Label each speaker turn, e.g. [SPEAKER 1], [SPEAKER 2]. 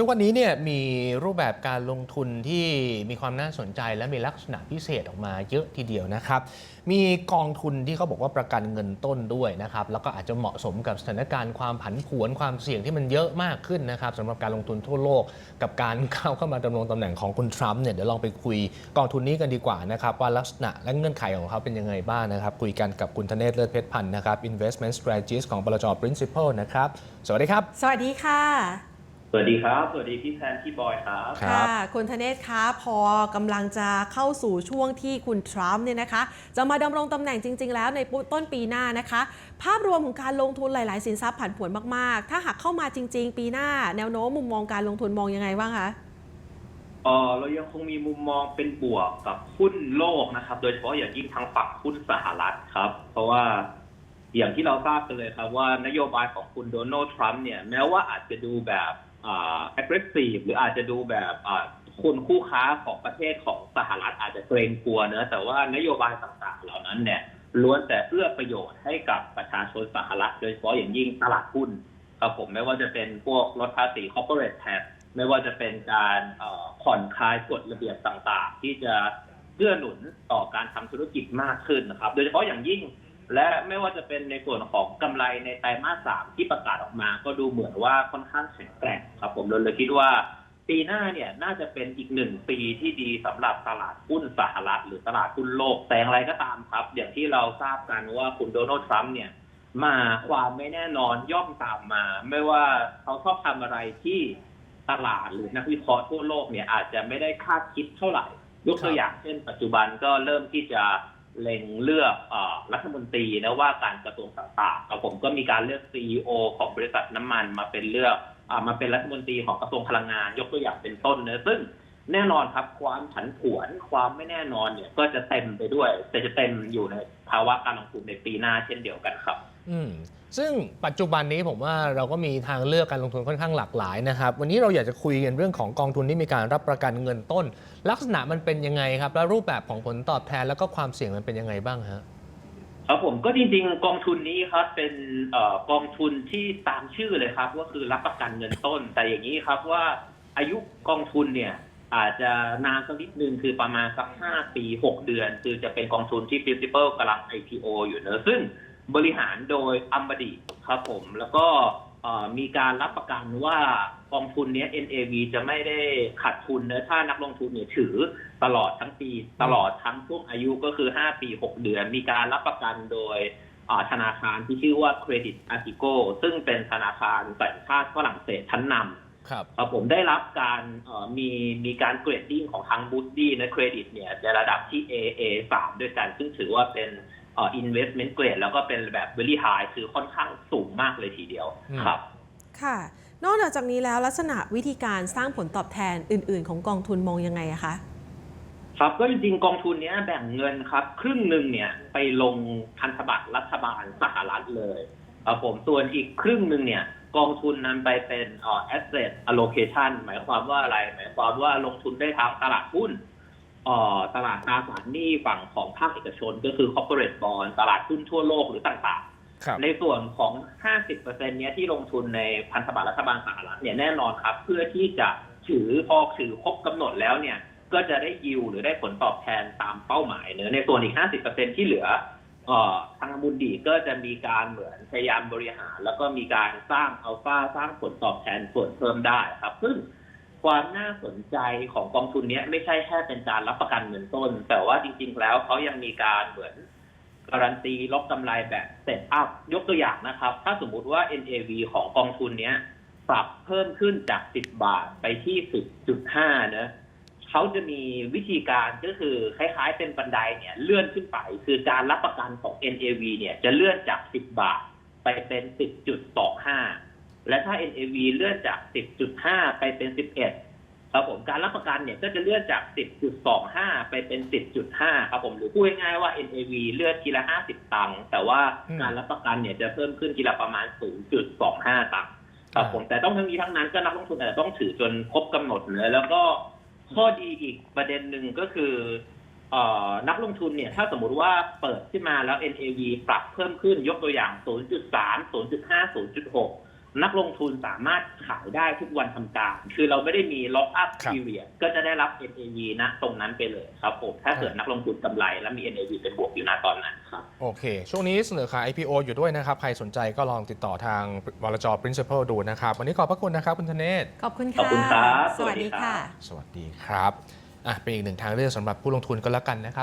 [SPEAKER 1] ทุกวันนี้เนี่ยมีรูปแบบการลงทุนที่มีความน่าสนใจและมีลักษณะพิเศษออกมาเยอะทีเดียวนะครับ มีกองทุนที่เขาบอกว่าประกันเงินต้นด้วยนะครับ แล้วก็อาจจะเหมาะสมกับสถานการณ์ความผันผวนความเสี่ยงที่มันเยอะมากขึ้นนะครับสำหรับการลงทุนทั่วโลก กับการเข้าเข้ามาดำรงตำแหน่งของคุณทรัมป์เนี่ยเดี๋ยวลองไปคุยกองทุนนี้กันดีกว่านะครับว่าลักษณะและเงื่อนไขของเขาเป็นยังไงบ้างนะครับ คุยกันกับคุณธเนศเลิศเพชรพันธ์นะครับ investment strategist ของบลจ principal นะครับสวัสดีครับ
[SPEAKER 2] สวัสดีค่ะ
[SPEAKER 3] วัสดีครับ สวัสดีพี่แทนพี่บอยครับ
[SPEAKER 1] ครับ
[SPEAKER 2] ค่ะ คุณธเนศคะพอกำลังจะเข้าสู่ช่วงที่คุณทรัมป์เนี่ยนะคะ จะมาดำรงตำแหน่งจริง ๆ แล้วในต้นปีหน้านะคะ ภาพรวมของการลงทุนหลาย ๆ สินทรัพย์ผันผวนมาก ๆ ถ้าหากเข้ามาจริง ๆ ปีหน้า แนวโน้มมุมมองการลงทุนมองยังไงบ้างคะ
[SPEAKER 3] เออเรายังคงมีมุมมองเป็นบวกกับหุ้นโลกนะครับ โดยเฉพาะอย่างยิ่งทางฝั่งหุ้นสหรัฐครับ เพราะว่าอย่างที่เราทราบกันเลยครับว่านโยบายของคุณโดนัลด์ทรัมป์เนี่ยแม้ว่าอาจจะดูแบบอ่า aggressive หรืออาจจะดูแบบอ่าคนคู่ค้าของประเทศของสหรัฐอาจจะเกรงกลัวเนอะแต่ว่านโยบายต่างๆ เหล่านั้นเนี่ยล้วนแต่เอื้อประโยชน์ให้กับประชาชนสหรัฐ โดยเฉพาะอย่างยิ่งตลาดหุ้นครับผมไม่ว่าจะเป็นพวกลดภาษี corporate tax ไม่ว่าจะเป็นการผ่อนคลายกฎระเบียบต่างๆ ที่จะเกื้อหนุนต่อการทำธุรกิจมากขึ้นนะครับ โดยเฉพาะอย่างยิ่ง และไม่ว่าจะเป็นในส่วนของกำไรในไตรมาสสามที่ประกาศออกมา ก็ดูเหมือนว่าค่อนข้างแข็งแกร่งครับ ผมเลยคิดว่า ปีหน้าเนี่ยน่าจะเป็นอีกหนึ่งปีที่ดีสำหรับตลาดหุ้นสหรัฐหรือตลาดหุ้นโลกแต่อย่างไรก็ตามครับ อย่างที่เราทราบกันว่าคุณโดนัลด์ทรัมป์เนี่ย มาความไม่แน่นอนย่อมตามมา ไม่ว่าเขาชอบทำอะไรที่ตลาดหรือนักวิเคราะห์ทั่วโลกเนี่ยอาจจะไม่ได้คาดคิดเท่าไหร่ยกตัวอย่างเช่น ปัจจุบันก็เริ่มที่จะ เล็งเลือกอรัฐมนตรีนะว่าการกระทรวงต่างๆกับผมก็มีการเลือกซีอของบริษัทน้ำมันมาเป็นเลือกอมาเป็นรัฐมนตรีของกระทรวงพลังงาน ยกตัวอย่างเป็นต้นเนะซึ่งแน่นอนครับความผันผวนความไม่แน่นอนเนี่ยก็จะเต็มไปด้วย แต่จะเต็มอยู่ในภาวะการลงทุนในปีหน้าเช่นเดียวกันครับ
[SPEAKER 1] อืมซึ่งปัจจุบันนี้ผมว่าเราก็มีทางเลือกการลงทุนค่อนข้างหลากหลายนะครับ วันนี้เราอยากจะคุยกันเรื่องของกองทุนที่มีการรับประกันเงินต้น ลักษณะมันเป็นยังไงครับ และรูปแบบของผลตอบแทนแล้วก็ความเสี่ยงมันเป็นยังไงบ้างฮะ
[SPEAKER 3] ครับผมก็จริงๆ กองทุนนี้ครับเป็นอกองทุนที่ตามชื่อเลยครับก็คือรับประกันเงินต้น แต่อย่างนี้ครับว่าอายุกองทุนเนี่ยอาจจะนานสักนิดนึงคือประมาณสักห้าปีหกเดือน คือจะเป็นกองทุนที่ principal กำลัง IPO อยู่เนอะซึ่ง บริหารโดยอัมบดีครับผม แล้วก็เอ่อมีการรับประกันว่ากองทุนเนี้ย NAV จะไม่ได้ขาดทุนเนอะถ้านักลงทุนเนี่ยถือตลอดทั้งปีตลอดทั้งช่วงอายุก็คือ 5 ปี 6 เดือน มีการรับประกันโดยอ่าธนาคารที่ชื่อว่า Credit a r t i g o ซึ่งเป็นธนาคารสัญชาติฝรั่งเศสชั้นนำ
[SPEAKER 1] ครับ
[SPEAKER 3] ครับผมได้รับการเอ่อมีมีการเกรดดิ้งของทางบูดดี้ในเครดิตเนี่ยในระดับที่ AA 3 ด้วยกัน ซึ่งถือว่าเป็น เอ่อ investment grade แล้วก็เป็นแบบ very high คือค่อนข้างสูงมากเลยทีเดียว
[SPEAKER 1] อืม
[SPEAKER 3] ครับ
[SPEAKER 2] ค่ะ นอกจากนี้แล้วลักษณะวิธีการสร้างผลตอบแทนอื่น ๆ ของกองทุนมองยังไงอะคะ
[SPEAKER 3] ครับก็จริงๆกองทุนเนี้ยแบ่งเงินครับ ครึ่งหนึ่งเนี่ยไปลงพันธบัตรรัฐบาลสหรัฐเลยครับผมส่วนอีกครึ่งหนึ่งเนี่ยกองทุนนั้นไปเป็นเอ่อ asset allocation หมายความว่าอะไร หมายความว่าลงทุนได้ทั้งตลาดหุ้นเอ่อ ตลาดตราสารหนี้ฝั่งของภาคเอกชน ก็คือ corporate bond ตลาดหุ้นทั่วโลกหรือต่างๆ
[SPEAKER 1] ครับ
[SPEAKER 3] ในส่วนของ 50%เนี้ยที่ลงทุนในพันธบัตรรัฐบาลสหรัฐเนี่ยแน่นอนครับ เพื่อที่จะถือพอถือครบกำหนดแล้วเนี่ยก็จะได้ยิวหรือได้ผลตอบแทนตามเป้าหมายเนอะในส่วนอีก 50%ที่เหลือเอ่อทางบุญดีก็จะมีการเหมือนพยายามบริหาร แล้วก็มีการสร้างอัลฟาสร้างผลตอบแทนส่วนเพิ่มได้ครับซึ่ง ความน่าสนใจของกองทุนนี้ไม่ใช่แค่เป็นการรับประกันเงินต้น แต่ว่าจริง ๆ แล้วเขายังมีการเหมือนการันตีลบกำไรแบบเซตอัพยกตัวอย่างนะครับ ถ้าสมมุติว่า NAV ของกองทุนเนี้ยปรับเพิ่มขึ้นจาก 10 บาทไปที่ 10.5เนะเขาจะมีวิธีการก็คือคล้ายๆเป็นบันไดเนี่ยเลื่อนขึ้นไป คือการรับประกันของ NAV เนี่ยจะเลื่อนจาก 10 บาทไปเป็น 10.25 และถ้า NAV เลื่อนจาก 10.5 ไปเป็น 11 ครับผมการรับประกันเนี่ยก็จะเลื่อนจาก 10.25 ไปเป็น 10.5 ครับผมหรือพูดง่ายๆว่า NAV เลื่อนทีละ 50 ตังค์แต่ว่า
[SPEAKER 1] อืม
[SPEAKER 3] การรับประกันเนี่ยจะเพิ่มขึ้นทีละประมาณ 0.25 ตังค์ครับผมแต่ต้องทั้งนี้ทั้งนั้นก็นักลงทุนอาจจะต้องถือจนครบกำหนดเลยแล้วก็ข้อดีอีกประเด็นหนึ่งก็คือเอ่อนักลงทุนเนี่ยถ้าสมมุติว่าเปิดขึ้นมาแล้ว NAV ปรับเพิ่มขึ้นยกตัวอย่าง 0.3 0.5 0.6 นักลงทุนสามารถขายได้ทุกวันทำการ คือเราไม่ได้มีล็อกอัพ
[SPEAKER 1] ครับ
[SPEAKER 3] พีเรียก็จะได้รับ NAV นะตรงนั้นไปเลยครับผม ถ้าเกิดนักลงทุนกำไรและมี NAV เป็นบวกอยู่นะตอนนั้นครับ
[SPEAKER 1] โอเค ช่วงนี้เสนอขาย IPO อยู่ด้วยนะครับ ใครสนใจก็ลองติดต่อทางวรจ principal ดูนะครับ วันนี้ขอบพระคุณนะครับ คุณธเนศ
[SPEAKER 2] ขอบคุณ
[SPEAKER 3] ขอบ
[SPEAKER 2] ค่ะ
[SPEAKER 3] คุณครับ
[SPEAKER 2] สวัสดี
[SPEAKER 3] สวัสดีครับ
[SPEAKER 2] ค่ะ
[SPEAKER 1] สวัสดีครับ อะ เป็นอีกหนึ่งทางเลือกสำหรับผู้ลงทุนก็แล้วกันนะครับ